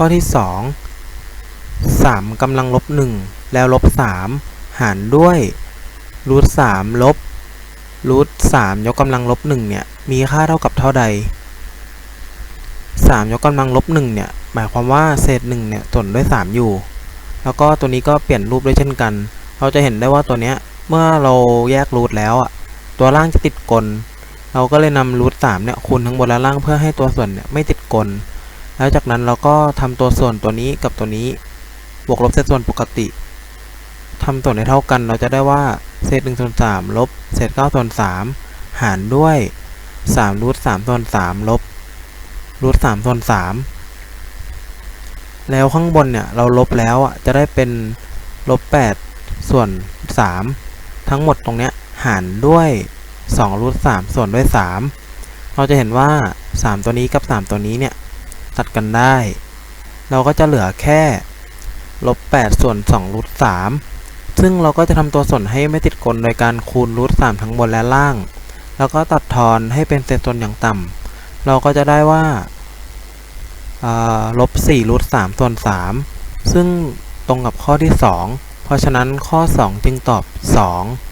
ข้อที่ 2 3กำลังลบ 1 แล้วลบ 3 หารด้วยรูท3ลบรูท3ยกกำลังลบ1เนี่ย มีค่าเท่ากับเท่าใด 3 ยกกำลังลบ1เนี่ย หมายความว่าเศษ1เนี่ยส่วนด้วย 3 อยู่ แล้วก็ตัวนี้ก็เปลี่ยนรูปด้วยเช่นกัน เราจะเห็นได้ว่าตัวเนี้ย เมื่อเราแยกรูทแล้วอะ ตัวล่างจะติดกล เราก็เลยนำรูท3เนี่ยคูณทั้งบนและล่างเพื่อให้ตัวส่วนเนี่ยไม่ติดกล แล้วจากนั้นเราก็ทำตัวส่วนตัวนี้กับตัวนี้ บวกลบเศษส่วนปกติทำส่วนให้เท่ากันเราจะได้ว่าเศษ1ส่วน3ลบเศษ9ส่วน3หารด้วย3รูท3ส่วน3ลบรูท3ส่วน3แล้วข้างบนเนี่ยเราลบแล้วอะจะได้เป็นลบ8ส่วน3ทั้งหมดตรงเนี้ยหารด้วย2รูท3ส่วนด้วย 3 เราจะเห็นว่า 3 ตัวนี้กับ 3 ตัวนี้เนี่ย ตัดกันได้ เราก็จะเหลือแค่ลบ8ส่วน2รูท3ซึ่งเราก็จะทำตัวส่วนให้ไม่ติดกลโดยการคูณรูท3ทั้งบนและล่าง แล้วก็ตัดทอนให้เป็นเศษส่วนอย่างต่ำเราก็จะได้ว่าลบ4รูท3ส่วน3ซึ่งตรงกับข้อที่ 2 เพราะฉะนั้นข้อ 2 จึงตอบ 2